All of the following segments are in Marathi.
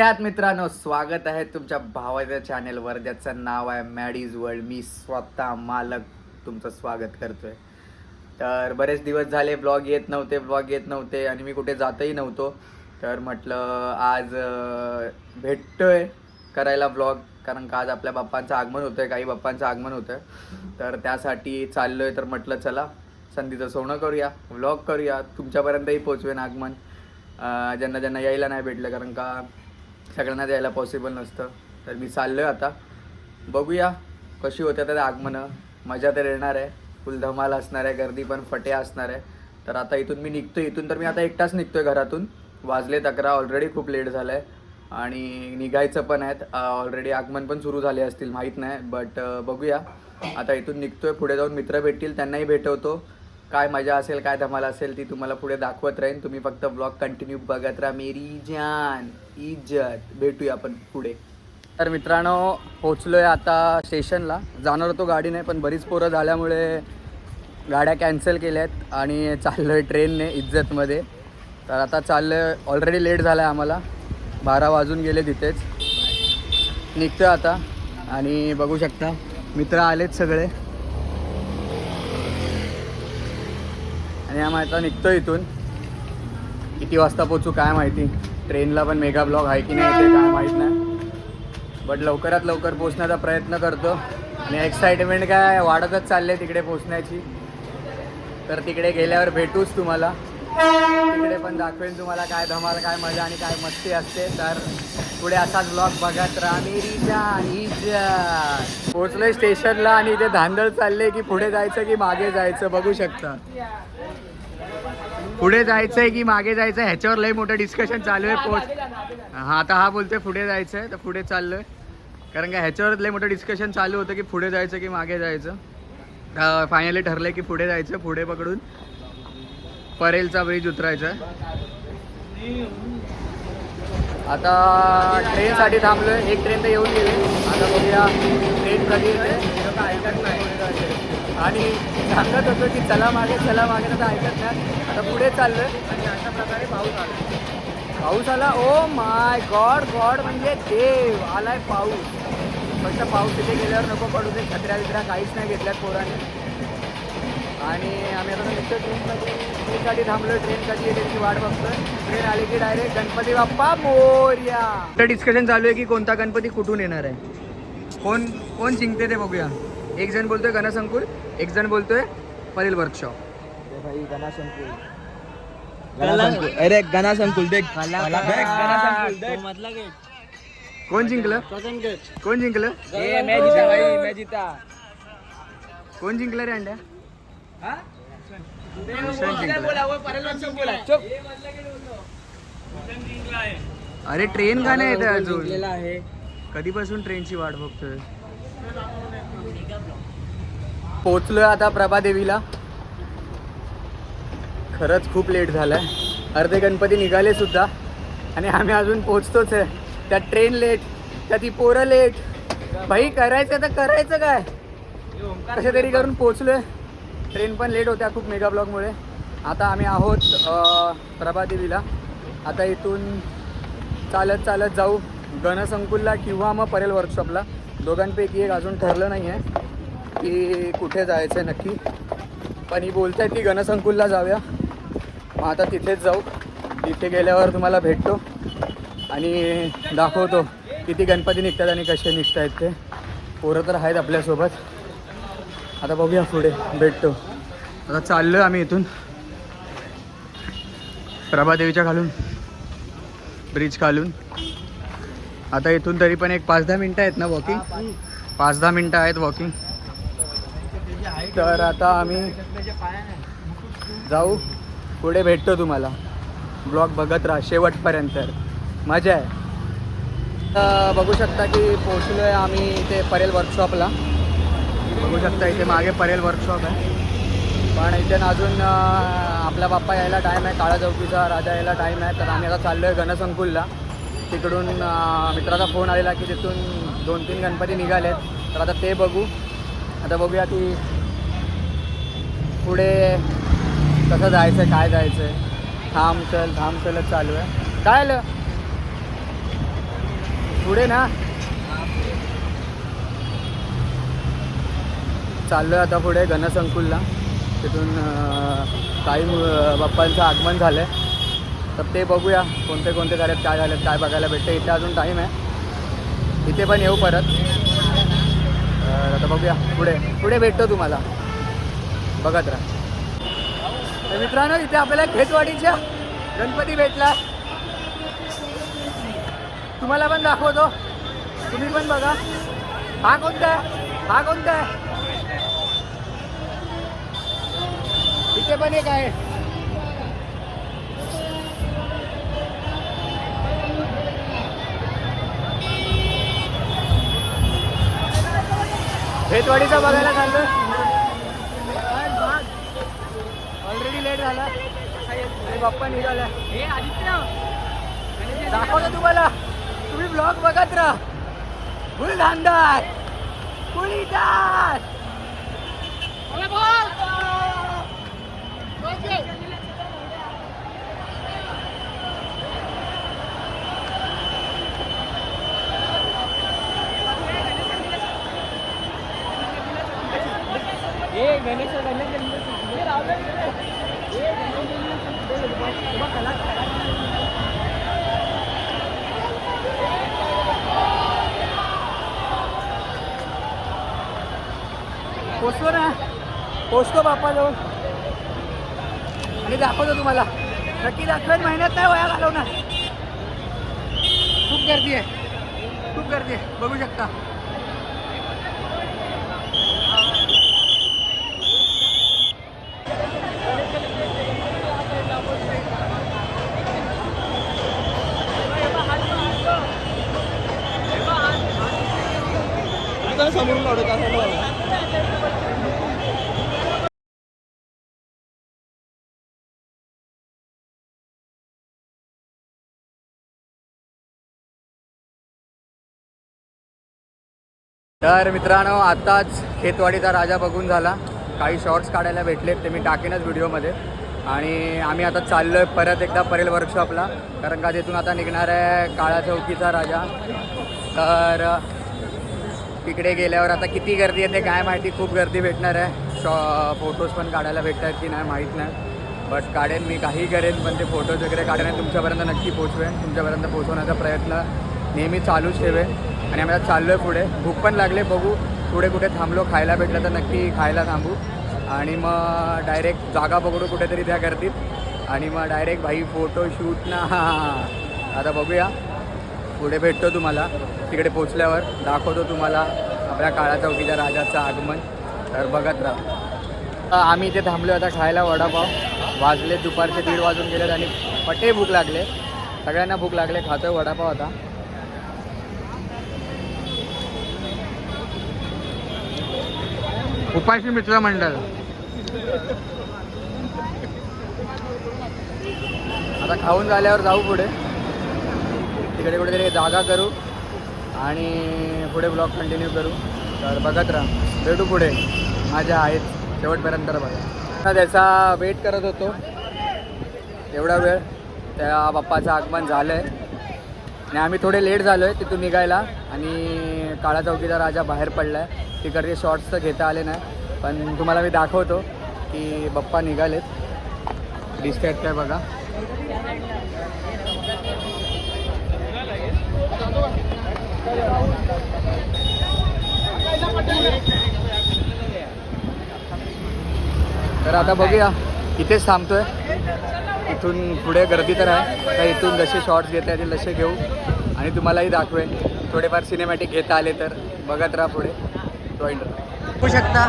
आहात मित्रांनो स्वागत आहे तुमच्या भावाच्या चॅनेलवर ज्याचं नाव आहे मॅडीज वर्ल्ड मी स्वतः मालक तुमचं स्वागत करतोय. तर बरेच दिवस झाले ब्लॉग येत नव्हते ब्लॉग येत नव्हते आणि मी कुठे जातही नव्हतो. तर म्हटलं आज भेटतोय करायला ब्लॉग कारण का आज आपल्या बाप्पांचं आगमन होतं काही बाप्पांचं आगमन होतं तर त्यासाठी चाललोय तर म्हटलं चला संधीचं सोनं करूया व्लॉग करूया तुमच्यापर्यंतही पोचवेन आगमन. ज्यांना ज्यांना यायला नाही भेटलं कारण का सगळ्यांना द्यायला पॉसिबल नसतं. तर मी चाललो आहे आता. बघूया कशी होते तर आगमनं. मजा तर येणार आहे. फुल धमाल असणार आहे गर्दी पण फटे असणार आहे. तर आता इथून मी निघतो इथून तर मी आता एकटाच आहे घरातून. वाजले तक्रार ऑलरेडी खूप लेट झालं आहे आणि निघायचं पण आहेत. ऑलरेडी आगमन पण सुरू झाले असतील माहीत नाही. बट बघूया. आता इथून निघतो आहे पुढे जाऊन मित्र भेटतील त्यांनाही भेटवतो. काय मजा असेल काय धमाल असेल ती तुम्हाला पुढे दाखवत राहीन. तुम्ही फक्त ब्लॉग कंटिन्यू बघत राहा. मेरी जान इज्जत. भेटूया आपण पुढे. तर मित्रांनो पोचलोय आता स्टेशनला. जाणार होतो गाडीने पण बरीच पोरं झाल्यामुळे गाड्या कॅन्सल केल्या आहेत आणि चाललो आहे ट्रेनने इज्जतमध्ये. तर आता चाललं आहे ऑलरेडी लेट झाला आहे आम्हाला. बारा वाजून गेले तिथेच. निघतो आता आणि बघू शकता. मित्र आलेत सगळे. आणि आम्ही आता निघतो इथून. किती वाजता पोचू काय माहिती. ट्रेनला पण मेगा ब्लॉग आहे की नाही ते काय माहीत नाही. बट लवकरात लवकर पोचण्याचा प्रयत्न करतो. आणि एक्साइटमेंट काय वाढतच चालले तिकडे पोचण्याची तर तिकडे गेल्यावर भेटूच तुम्हाला. तिकडे पण दाखवेन तुम्हाला काय धमाल काय मजा आणि काय मस्ती असते. तर पुढे असाच ब्लॉग बघत राहा. मेरी पोचलोय स्टेशनला आणि इथे धांदळ चालले की पुढे जायचं की मागे जायचं बघू शकता. पुढे जायचंय की मागे जायचं ह्याच्यावर लय मोठं डिस्कशन चालू आहे. पोच हा आता हा बोलतोय पुढे जायचंय तर पुढे चाललोय. कारण का ह्याच्यावर लय मोठं डिस्कशन चालू होतं की पुढे जायचं की मागे जायचं. फायनली ठरलंय की पुढे जायचं पुढे पकडून. परेलचा ब्रिज उतरायचा आता ट्रेनसाठी थांबलोय. एक ट्रेन तर येऊन गेली. आता बघूया ट्रेन कधी येते ऐकत नाही आणि सांगत होतो की चला मागे चला मागे तर ऐकत नाही. आता पुढे चाललोय. आणि अशा प्रकारे पाऊस आला. पाऊस आला? ओ माय गॉड गॉड म्हणजे देव. आलाय पाऊस. फक्त पाऊस तिथे गेल्यावर नको पडू दे. छत्र्या बित्र्या काहीच नाही घेतल्यात पोराने. आणि आम्ही आता निघतो ट्रेनसाठी ट्रेनसाठी थांबलो ट्रेन कधी येते ती वाट बघतोय ट्रेन आली की डायरेक्ट गणपती बाप्पा मोर्या तर डिस्कशन चालू आहे की कोणता गणपती कुठून येणार आहे कोण कोण जिंकते ते बघूया एक जण बोलतोय गणसंकुल एक जण बोलतोय परेल वर्कशॉप भाई अरे गणा संकुल देख कोण जिंकलं कोण जिंकलं कोण जिंकलं रे अंड्या अरे ट्रेन का नाही येते अजून? आहे. कधीपासून ट्रेनची वाट बघतोय? पोचलोय आता प्रभादेवीला. खरंच खूप लेट झालाय. अर्धे गणपती निघाले सुद्धा. आणि आम्ही अजून पोचतोच आहे. त्यात ट्रेन लेट त्यात ती पोरं लेट भाई करायचं तर करायचं काय? कशा तरी करून पोचलोय ट्रेन पण लेट होत्या खूप मेगा ब्लॉकमुळे आता आम्ही आहोत प्रभादेवीला आता इथून चालत चालत जाऊ गणसंकुलला किंवा मग परेल वर्कशॉपला दोघांपैकी एक अजून ठरलं नाही आहे की कुठे जायचं आहे नक्की. पण ही बोलत आहेत की गणसंकुलला जाऊया. मग आता तिथेच जाऊ. तिथे गेल्यावर तुम्हाला भेटतो. आणि दाखवतो किती गणपती निघतात आणि कसे निघत आहेत ते. पोरं तर आहेत आपल्यासोबत. आता बघूया पुढे भेटतो आता चाललो आम्ही इथून. प्रभादेवीच्या खालून ब्रिज खालून. आता इथून तरी पण एक पाच दहा मिनटं आहेत ना वॉकिंग पाच दहा मिनटं आहेत वॉकिंग तर आता आम्ही जाऊ. पुढे भेटतो तुम्हाला. ब्लॉग बघत राहा शेवटपर्यंत. मजा आहे. आता बघू शकता की पोचलो आहे आम्ही इथे परेल वर्कशॉपला बघू शकता इथे मागे परेल वर्कशॉप आहे. पण इथे ना अजून आपला बाप्पा यायला टाईम आहे काळा चौकीचा राजा यायला टाईम आहे. तर आम्ही आता चाललो आहे गणसंकुलला तिकडून मित्राचा फोन आलेला की तिथून दोन तीन गणपती निघालेत तर आता ते बघू. आता बघूया की पुढे कसं जायचं काय जायचं थांब चल थांब चलच चालू आहे. काय आलं? पुढे ना? चाललो आहे आता पुढे गणसंकुलला तिथून काही बाप्पांचं आगमन झालंय. तर ते बघूया कोणते कोणते झालेत काय झालेत काय बघायला भेटते इथे अजून टाईम आहे. इथे पण येऊ परत. आता बघूया पुढे. पुढे भेटतो तुम्हाला. बघत राहा. तर मित्रांनो इथे आपल्याला खेतवाडीच्या गणपती भेटला. तुम्हाला पण दाखवतो. तुम्ही पण बघा. हा कोणता आहे? हा कोणता आहे? ते पण एक आहे. खेतवाडीचा बघायला चाललं ऑलरेडी लेट झाला. बाप्पा निघाला. हे आदित्य दाखवतो तुम्हाला. तुम्ही ब्लॉग बघत राहा. फुल धांदार. कुळीदार पोचतो ना? पोचतो बाप्पाजवळ आणि दाखवतो तुम्हाला. नक्की दाखवेन महिन्यात नाही वया घालवणार. खूप गर्दी आहे. खूप गर्दी आहे. बघू शकता. तर मित्रांनो आत्ताच खेतवाडीचा राजा बघून झाला. काही शॉर्ट्स काढायला भेटलेत ते मी टाकेनच व्हिडिओमध्ये. आणि आम्ही आता चाललो आहे परत एकदा परेल वर्कशॉपला कारण का तिथून आता निघणार आहे काळा चौकीचा राजा. तर तिकडे गेल्यावर आता किती गर्दी येते काय माहिती खूप गर्दी भेटणार आहे. शॉ फोटोज पण काढायला भेटत आहेत की नाही माहीत नाही. बट काढेन मी काही करेन पण ते फोटोज वगैरे काढेन तुमच्यापर्यंत नक्की पोचवेन. तुमच्यापर्यंत पोचवण्याचा प्रयत्न नेहमी चालूच ठेवेन. आणि आम्ही आता चाललो आहे पुढे. भूक पण लागले बघू. पुढे कुठे थांबलो खायला भेटलं तर नक्की खायला थांबू. आणि मग डायरेक्ट जागा पकडू कुठेतरी त्या गर्दीत. आणि मग डायरेक्ट भाई फोटो शूट ना. आता बघूया. पुढे भेटतो तुम्हाला. तिकडे पोचल्यावर दाखवतो तुम्हाला आपल्या काळा चौकीच्या राजाचं आगमन. तर बघत राहा. आम्ही इथे थांबलो आता खायला वडापाव. वाजले दुपारचे दीड वाजून गेलेत आणि पटे भूक लागले. सगळ्यांना भूक लागले. खातोय वडापाव आता. उपाशी मित्र मंडळ. आता खाऊन झाल्यावर जाऊ पुढे. तिकडे कुठेतरी जागा करू आणि पुढे ब्लॉग कंटिन्यू करू. तर बघत राहा. भेटू पुढे. माझ्या आहेत. शेवटपर्यंत बघा. त्याचा वेट करत होतो. एवढा वेळ. त्या बाप्पाचं आगमन झालं आहे आणि आम्ही थोडे लेट झालो आहे तिथून निघायला. आणि काळा चौकीचा राजा बाहेर पडला आहे तिकडचे शॉर्ट्स तर घेता आले नाही. पण तुम्हाला मी दाखवतो की बप्पा निघालेत. दिसत काय बघा. तर आता बघूया. इथेच थांबतोय. इथून पुढे गर्दी तर आहे. तर इथून जसे शॉर्ट्स घेता येतील तसे घेऊ. आणि तुम्हालाही दाखवेन. थोडेफार सिनेमॅटिक घेता आले तर. बघत राहा पुढे. जॉईन शकता.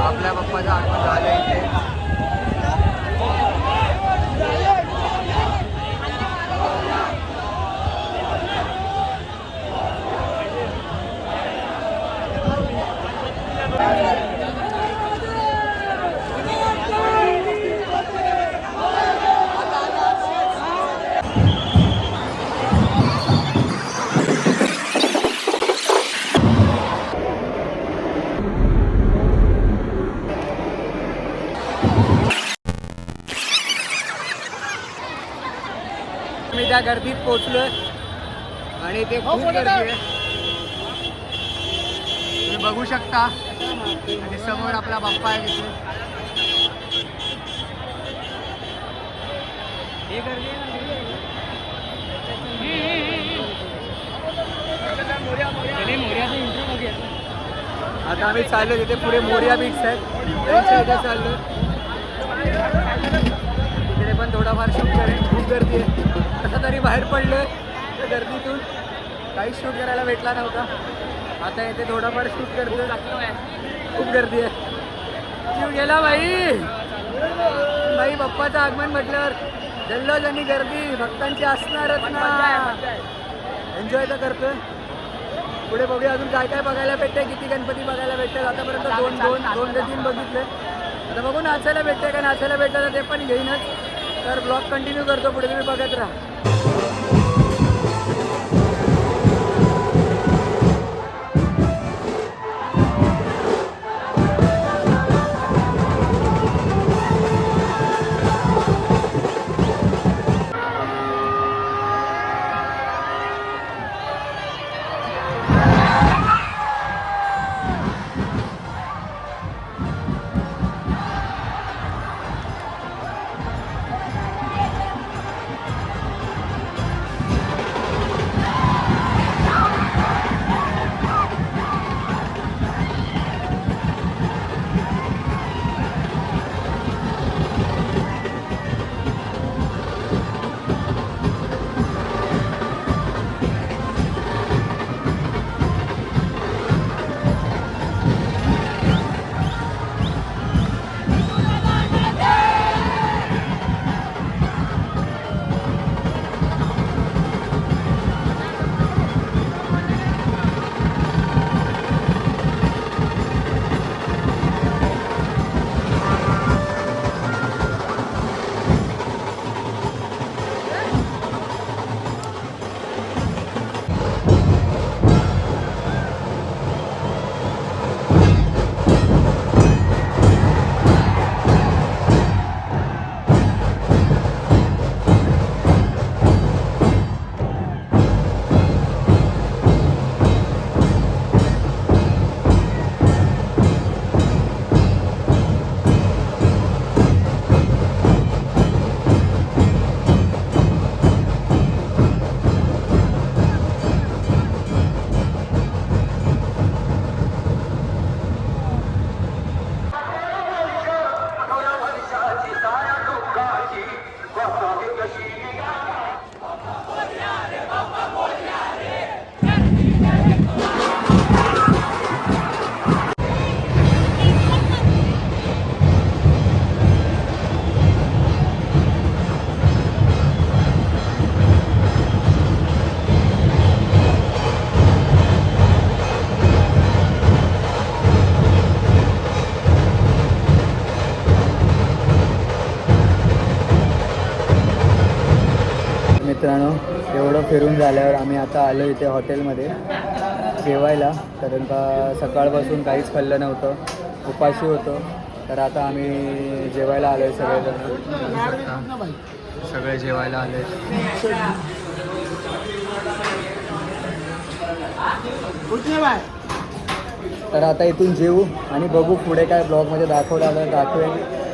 आपल्या बाप्पाचं आत्मा झाला इथे. त्या गर्दीत पोचलोय आणि ते खूप गर्दी आहे. तुम्ही बघू शकता. आणि समोर आपला बाप्पा आहे तिथे. आता आम्ही चाललो तिथे पुढे मोर्या बीच आहेत चाललो तिकडे पण थोडाफार शूट करेन खूप गर्दी आहे. कसं तरी बाहेर पडलोय त्या गर्दीतून. काही शूट करायला भेटला नव्हता. आता इथे थोडाफार शूट करतो खूप गर्दी आहे. जीव गेला बाई बाई बाप्पाचं आगमन म्हटल्यावर जल्लोष आणि गर्दी भक्तांची असणारच ना. एन्जॉय तर करतोय. पुढे बघूया अजून काय काय बघायला भेटतंय किती गणपती बघायला भेटतात. आतापर्यंत दोन दोन दोन ते तीन बघितले. आता बघू नाचायला भेटते का नाचायला भेटलं तर ते पण घेईनच. तर ब्लॉग कंटिन्यू करतो. पुढे तुम्ही बघत राहा. आता आलो इथे हॉटेलमध्ये जेवायला. कारण का सकाळपासून काहीच खाल्लं नव्हतं. उपाशी होतो. तर आता आम्ही जेवायला आलो आहे सगळेजण. सगळे जेवायला आले तर आता इथून जेवू आणि बघू पुढे काय ब्लॉगमध्ये दाखवलं आलं दाखवेन.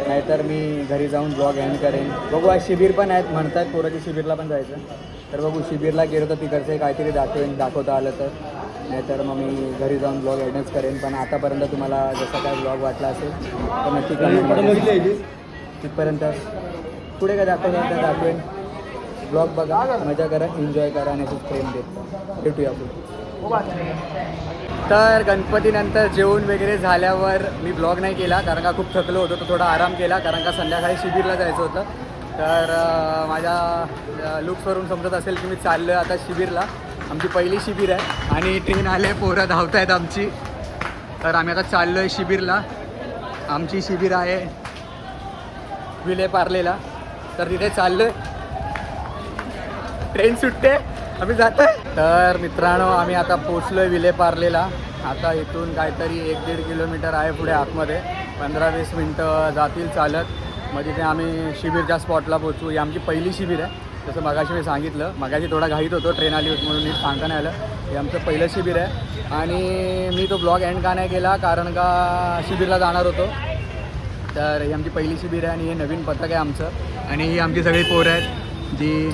नाहीतर मी घरी जाऊन ब्लॉग एंड करेन. बघू आज शिबिर पण आहेत म्हणतात पोराची शिबिरला पण जायचं. तर बघू शिबिरला गेलो तर तिकडचे काहीतरी दाखवेन दाखवता आलं तर. नाहीतर मग मी घरी जाऊन ब्लॉग एंडच करेन. पण आतापर्यंत तुम्हाला जसा काय ब्लॉग वाटला असेल तर नक्की तिथपर्यंत. पुढे काय दाखवता तर दाखवेन. ब्लॉग बघा मजा करा एन्जॉय करा आणि असंच प्रेम देत भेटूया पुढे. तर गणपतीनंतर जेवण वगैरे झाल्यावर मी ब्लॉग नाही केला कारण का खूप थकलो होतो तर थोडा आराम केला कारण का संध्याकाळी शिबिरला जायचं होतं. तर माझ्या लुक्सवरून समजत असेल की मी चाललो आहे आता शिबिरला. आमची पहिली शिबिर आहे आणि ट्रेन आले पोरं धावत आहेत आमची. तर आम्ही आता चाललो आहे शिबिरला. आमची शिबिर आहे विले पार्लेला. तर तिथे चाललो आहे ट्रेन सुटते. आम्ही जातोय. तर मित्रांनो आम्ही आता पोचलोय विले पार्लेला. आता इथून काहीतरी एक दीड किलोमीटर आहे पुढे आतमध्ये. पंधरा वीस मिनटं जातील चालत. मग तिथे आम्ही शिबिरच्या स्पॉटला पोचू ही आमची पहिली शिबिर आहे. जसं मगाशी मी सांगितलं मगाशी थोडा घाईत होतो ट्रेन आली होती म्हणून नीट सांगता नाही आलं. हे आमचं पहिलं शिबिर आहे. आणि मी तो ब्लॉग एंड का नाही केला कारण का शिबिरला जाणार होतो. तर ही आमची पहिली शिबिर आहे आणि हे नवीन पथक आहे आमचं. आणि ही आमची सगळी पोरं आहेत जी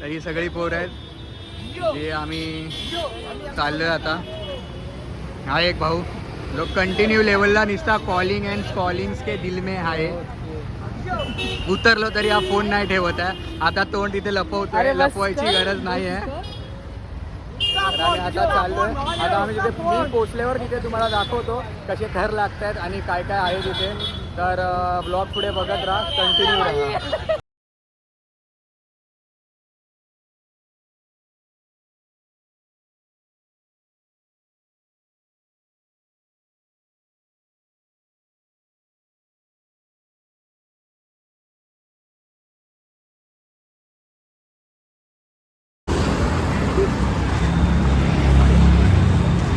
तर ही सगळी पोरं आहेत जे आम्ही चाललोय आता. हा एक भाऊ. जो कंटिन्यू लेवलला निसता कॉलिंग अँड कॉलिंग्स के दिल में आहे उतरलो तरी हा फोन नाही ठेवत आहे आता तोंड तिथे लपवतोय लपवायची गरज नाही आहे आता चाललोय. आता आम्ही तिथे मी पोचल्यावर तिथे तुम्हाला दाखवतो कसे थर लागत आहेत आणि काय काय आहे तिथे. तर ब्लॉग पुढे बघत राहा कंटिन्यू राहा.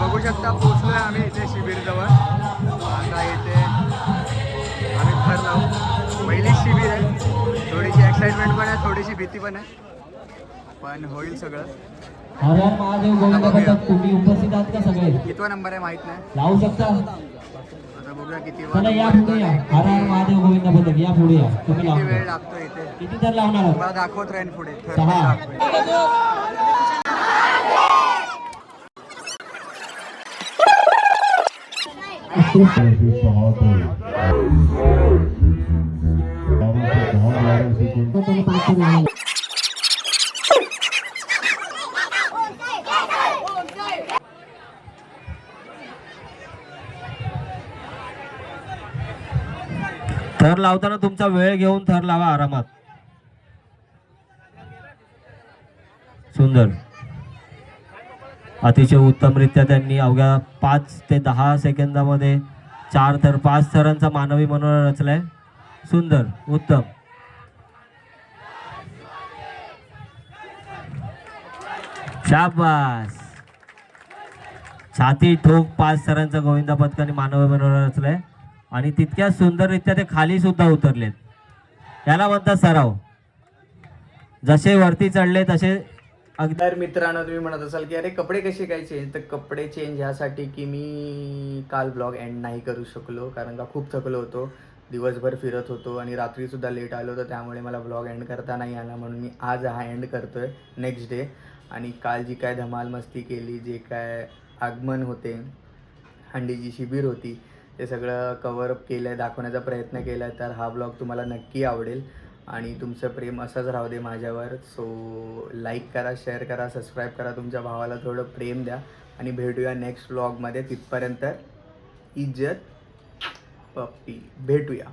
बघू शकता पोचलोय आम्ही इथे शिबिर जवळ आता इथे आम्ही थर लावू. पहिली शिबिर आहे. थोडीशी एक्साइटमेंट पण आहे थोडीशी भीती पण आहे. पण होईल सगळं. तुम्ही उपस्थित आहात का सगळे? कितवा नंबर आहे माहीत नाही. लावू शकता? आता बघूया किती चला या वा- पुढे या. हर हर महादेव गोविंद पथक या पुढे या. तुम्ही किती वेळ लागतो इथे? किती तर लावणार आहात? मला दाखवत राहीन पुढे. सहा. थर लावताना तुमचा वेळ घेऊन थर लावा आरामात. अतिशय उत्तमरित्या त्यांनी अवघ्या पाच ते दहा सेकंदामध्ये चार थर पाच थरांचा मानवी मनोरा रचलाय. सुंदर उत्तम. शाबास. छाती ठोक पाच थरांचा गोविंदा पथकाने मानवी मनोरा रचलाय. आणि तितक्या सुंदररित्या ते खाली सुद्धा उतरलेत. याला म्हणतात सराव. जसे वरती चढले तसे अगदी मित्रांनो तुम्ही म्हणत असाल की अरे कपडे कसे काय चेंज तर कपडे चेंज ह्यासाठी की मी काल ब्लॉग एंड नाही करू शकलो कारण का खूप थकलो होतो. दिवसभर फिरत होतो आणि रात्रीसुद्धा लेट आलो तर त्यामुळे मला ब्लॉग एंड करता नाही आला. म्हणून मी आज हा एंड आहे नेक्स्ट डे आणि काल जी काय धमाल मस्ती केली जे काय आगमन होते हंडीची शिबिर होती ते सगळं कवर अप केलं आहे दाखवण्याचा प्रयत्न केला तर हा ब्लॉग तुम्हाला नक्की आवडेल. आणि तुमचं प्रेम असंच राहू दे माझ्यावर. सो लाईक करा शेअर करा सबस्क्राईब करा तुमच्या भावाला थोडं प्रेम द्या. आणि भेटूया नेक्स्ट ब्लॉगमध्ये तिथपर्यंत इज्जत पप्पी. भेटूया.